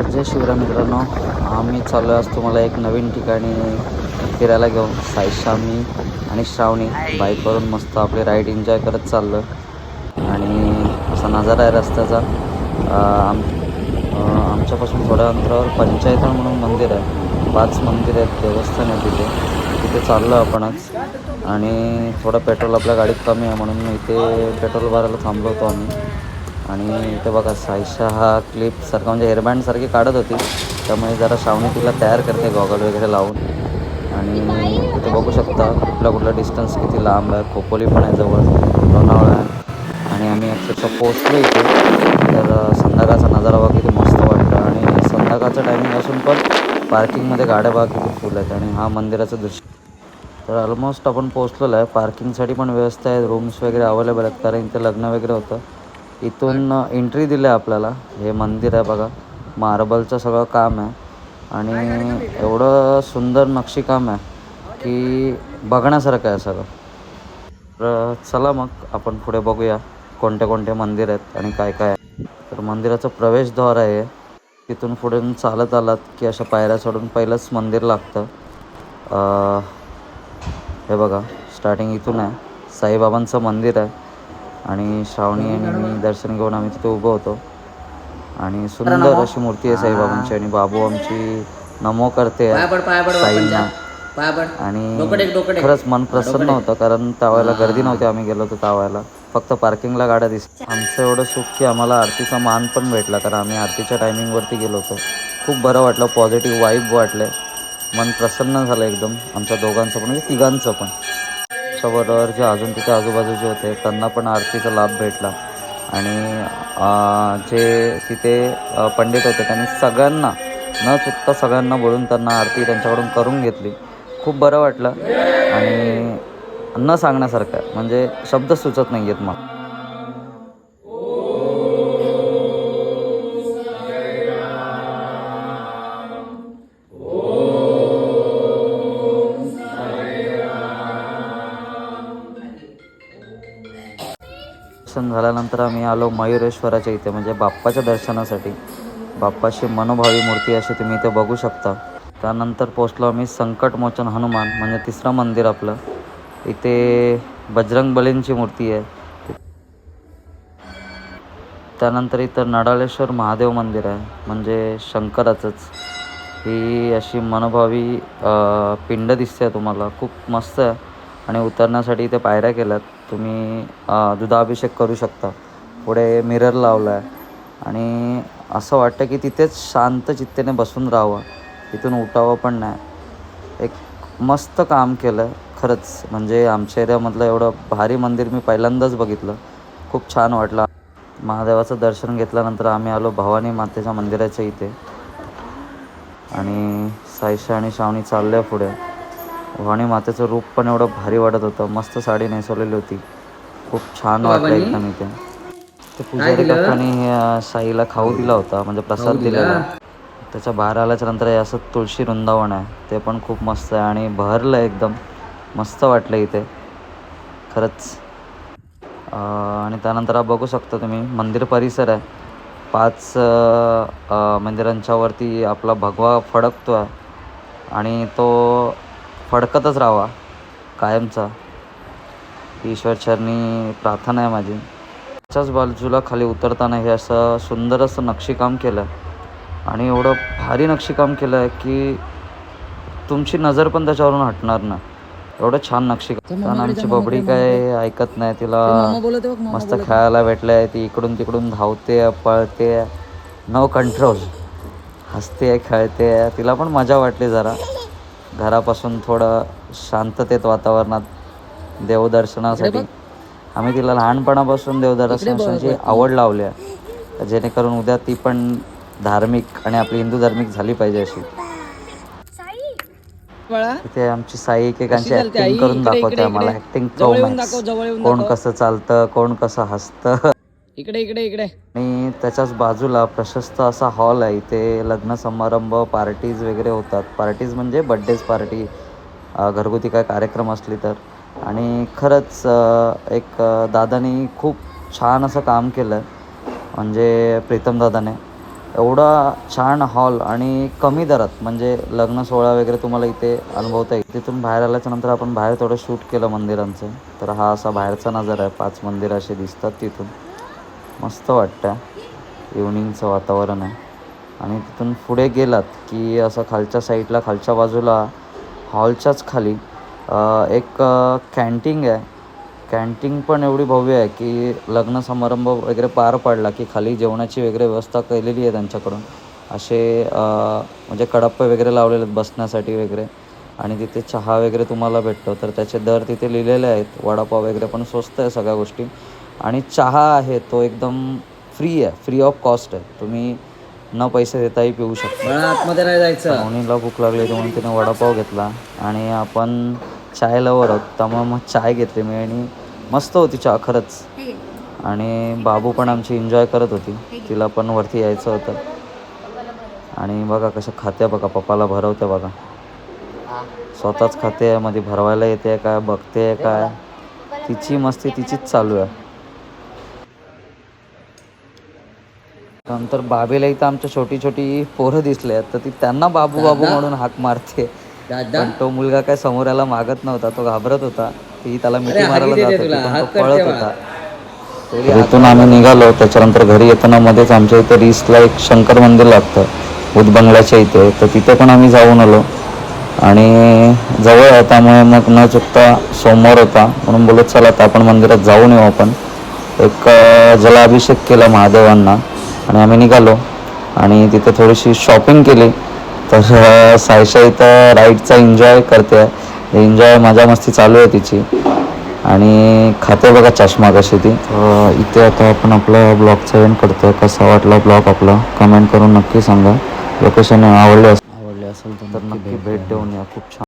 तर जय शिवराय मित्रांनो. आम्ही चाललो आज तुम्हाला एक नवीन ठिकाणी फिरायला घेऊन. साईशामी आणि श्रावणी. बाईकवरून मस्त आपली राईड एन्जॉय करत चाललो आणि असा नजारा आहे रस्त्याचा. आम आमच्यापासून थोड्या अंतरावर पंचायत म्हणून मंदिर आहे. पाच मंदिर आहेत देवस्थान आहे तिथे. तिथे चाललो आपणच आणि थोडं पेट्रोल आपल्या गाडीत कमी आहे म्हणून इथे पेट्रोल भरायला थांबलो होतो आम्ही. आणि इथे बघा साईशा हा क्लिप सारखा म्हणजे हेअरबँड सारखी काढत होती. त्यामुळे जरा श्रावणी तिला तयार करते गॉगल वगैरे लावून. आणि इथे बघू शकता कुठला कुठला डिस्टन्स किती लांब आहे. खोपोली पण आहे जवळ. लोणावळा आहे. आणि आम्ही अक्षरशः पोचलो इथे. तर संध्याकाळचा नजारा बघा किती मस्त वाटतं आणि संध्याकाळचं टायमिंग असून पण पार्किंगमध्ये गाड्या बघा किती फुल आहेत. आणि हा मंदिराचं दृश्य. तर ऑलमोस्ट आपण पोचलेलो आहे. पार्किंगसाठी पण व्यवस्था आहे. रूम्स वगैरे अवेलेबल आहेत. कारण इथे लग्न वगैरे होतं. इथून एंट्री दिली आहे आपल्याला. हे मंदिर आहे बघा. मार्बलचं सगळं काम आहे. आणि एवढं सुंदर नक्षीकाम आहे की बघण्यासारखं आहे सगळं. तर चला मग आपण पुढे बघूया कोणते कोणते मंदिर आहेत आणि काय काय आहे. तर मंदिराचं प्रवेशद्वार आहे तिथून पुढे चालत आलात की अशा पायऱ्या सोडून पहिलंच मंदिर लागतं. हे बघा स्टार्टिंग इथून आहे. साईबाबांचं मंदिर आहे. आणि श्रावणी आणि मी दर्शन घेऊन आम्ही तिथे उभं होतो. आणि सुंदर अशी मूर्ती आहे साईबाबांची आणि बाबू आमची नमो करते साईंना. पाय पड. आणि. खरंच मन प्रसन्न होतं कारण त्यावेळेला गर्दी नव्हती आम्ही गेलो होतो त्यावेळेला फक्त पार्किंगला गाड्या दिस आमचं एवढं सुख की आम्हाला आरतीचा मान पण भेटला कारण आम्ही आरतीच्या टायमिंगवरती गेलो होतो. खूप बरं वाटलं पॉझिटिव्ह वाईब वाटलं. मन प्रसन्न झालं एकदम. आमच्या दोघांचं पण म्हणजे तिघांचं पण. त्याच्याबरोबर जे अजून तिथे आजूबाजूचे होते त्यांना पण आरतीचा लाभ भेटला. आणि जे तिथे पंडित होते त्यांनी सगळ्यांना न चुकता सगळ्यांना बोलून त्यांना आरती त्यांच्याकडून करून घेतली. खूप बरं वाटलं. आणि न सांगण्यासारखं म्हणजे शब्द सुचत नाही आहेत मग दर्शन झाल्यानंतर आम्ही आलो मयुरेश्वराच्या इथे म्हणजे बाप्पाच्या दर्शनासाठी. बाप्पाची मनोभावी मूर्ती अशी तुम्ही इथे बघू शकता. त्यानंतर पोचलो आम्ही संकटमोचन हनुमान म्हणजे तिसरं मंदिर आपलं. इथे बजरंग बलींची मूर्ती आहे. त्यानंतर इथं नडालेश्वर महादेव मंदिर आहे म्हणजे शंकराचंच. ही अशी मनोभावी पिंड दिसते तुम्हाला. खूप मस्त आहे. आणि उतरण्यासाठी इथे पायऱ्या केल्यात. तुम्ही दुधाभिषेक करू शकता. पुढे मिरर लावला आहे आणि असं वाटतं की तिथेच शांत चित्तेने बसून राहावं. तिथून उठावं पण नाही. एक मस्त काम केलं खरंच. म्हणजे आमच्या एरियामधलं एवढं भारी मंदिर मी पहिल्यांदाच बघितलं. खूप छान वाटलं. महादेवाचं दर्शन घेतल्यानंतर आम्ही आलो भवानी मातेच्या मंदिराच्या इथे. आणि साईशा आणि श्रावणी चालल्या पुढे. भवानी मातेचं रूप पण एवढं भारी वाटत होतं. मस्त साडी नेसवलेली होती. खूप छान वाटलं एकदम इथे. ते पुजारी काकांनी साईला खाऊ दिला होता म्हणजे प्रसाद दिलेला. त्याच्या बाहेर आल्याच्यानंतर हे असं तुळशी वृंदावन आहे. ते पण खूप मस्त आहे आणि भरलं एकदम. मस्त वाटलं इथे. खरंच. आणि त्यानंतर हा बघू शकता तुम्ही मंदिर परिसर आहे. पाच अं, अं, मंदिरांच्या वरती आपला भगवा फडकतो आहे आणि तो फडकतच राहावा. कायमचा. ईश्वरचरणी प्रार्थना आहे माझी. त्याच्याच बाजूला खाली उतरताना हे असं सुंदर असं नक्षीकाम केलं. आहे आणि एवढं भारी नक्षीकाम केलं आहे की तुमची नजर पण त्याच्यावरून हटणार ना. एवढं छान नक्षीकाम. कारण आमची बबडी काय ऐकत नाही तिला मस्त खेळायला भेटलंय ती इकडून तिकडून धावते पळते. नो कंट्रोल हसते खेळते. तिला पण मजा वाटली जरा. घरापासून थोडं शांततेत वातावरणात देवदर्शनासाठी. आम्ही तिला लहानपणापासून देवदर्शनाची आवड लावली आहे. जेणेकरून उद्या ती पण धार्मिक आणि आपली हिंदू धार्मिक झाली पाहिजे अशी. बाळा. तिथे आमची साई एकेकांची? ऍक्टिंग करून दाखवते आम्हाला. ऍक्टिंग कोण. कसं चालतं कोण कसं हसतं. इकडे इकडे इकडे. आणि त्याच्याच बाजूला प्रशस्त असा हॉल आहे. इथे लग्न समारंभ पार्टीज वगैरे होतात. पार्टीज म्हणजे बड्डेज पार्टी घरगुती काय कार्यक्रम असली तर. आणि खरंच एक अ, दादानी खूप छान असं काम केलं. म्हणजे प्रीतम दादाने. एवढा छान हॉल आणि कमी दरात म्हणजे लग्न सोहळा वगैरे तुम्हाला इथे अनुभवता येईल. तिथून बाहेर आल्याच्यानंतर आपण बाहेर थोडं शूट केलं मंदिरांचं. तर हा असा बाहेरचा नजारा आहे. पाच मंदिरं असे दिसतात तिथून. मस्त वाटतं इवनिंगचं वातावरण आहे. आणि तिथून पुढे गेलात की असं खालच्या साईडला खालच्या बाजूला हॉलच्याच खाली एक कॅन्टीन आहे. कॅन्टीन पण एवढी भव्य आहे की लग्न समारंभ वगैरे पार पडला की खाली जेवणाची वगैरे व्यवस्था केलेली आहे त्यांच्याकडून. असे म्हणजे कडाप्पे वगैरे लावलेले आहेत बसण्यासाठी वगैरे. आणि तिथे चहा वगैरे तुम्हाला भेटतो. तर त्याचे दर तिथे लिहिलेले आहेत. वडापाव वगैरे पण स्वस्त आहे सगळ्या गोष्टी. आणि चहा आहे तो एकदम फ्री आहे फ्री ऑफ कॉस्ट आहे. तुम्ही न पैसे देताही पिऊ शकता. आतमध्ये नाही जायचं. पाहुणीला भूक लागली होती म्हणून तिने वडापाव घेतला. आणि आपण चाय लवर आहोत त्यामुळे मग चाय घेतली मी आणि मस्त होती चहा खरंच. आणि बाबू पण आमची एन्जॉय करत होती. तिला पण वरती यायचं होतं. आणि बघा कसं खाते बघा पप्पाला भरवते बघा. स्वतःच खाते मध्ये भरवायला येते काय बघते काय. तिची मस्ती तिचीच चालू आहे. नंतर बाबेला इथं आमच्या छोटी छोटी पोरं दिसले आहेत. तर ती त्यांना बाबू बाबू म्हणून हाक मारते. पण तो मुलगा काय समोर याला मागत नव्हता तो घाबरत होता. ती त्याला मिठी मारायला जात होती पळत. होता. तिथून आम्ही निघालो. त्याच्यानंतर घरी येताना मध्येच आमच्या इथे रिसला एक शंकर मंदिर लागतं उदबंगल्याच्या इथे. तर तिथे पण आम्ही जाऊन आलो. आणि जवळ आहे त्यामुळे मग न चुकता सोमवार होता. म्हणून बोलत चला आता आपण मंदिरात जाऊन येऊ आपण. एक जलाभिषेक केला महादेवांना. आणि आम्ही निघालो. आणि तिथे थोडीशी शॉपिंग केली. तर सायशा इथं राईडचा एन्जॉय करते. एन्जॉय मजा मस्ती चालू आहे तिची. आणि खाते बघा चष्मा कशी ती. इथे आता आपण आपला ब्लॉगचा एंड करतोय. कसा वाटला ब्लॉग आपला? कमेंट करून नक्की सांगा. लोकेशन आवडले असेल? आवडले असेल तर नक्की भेट देऊन या. खूप छान.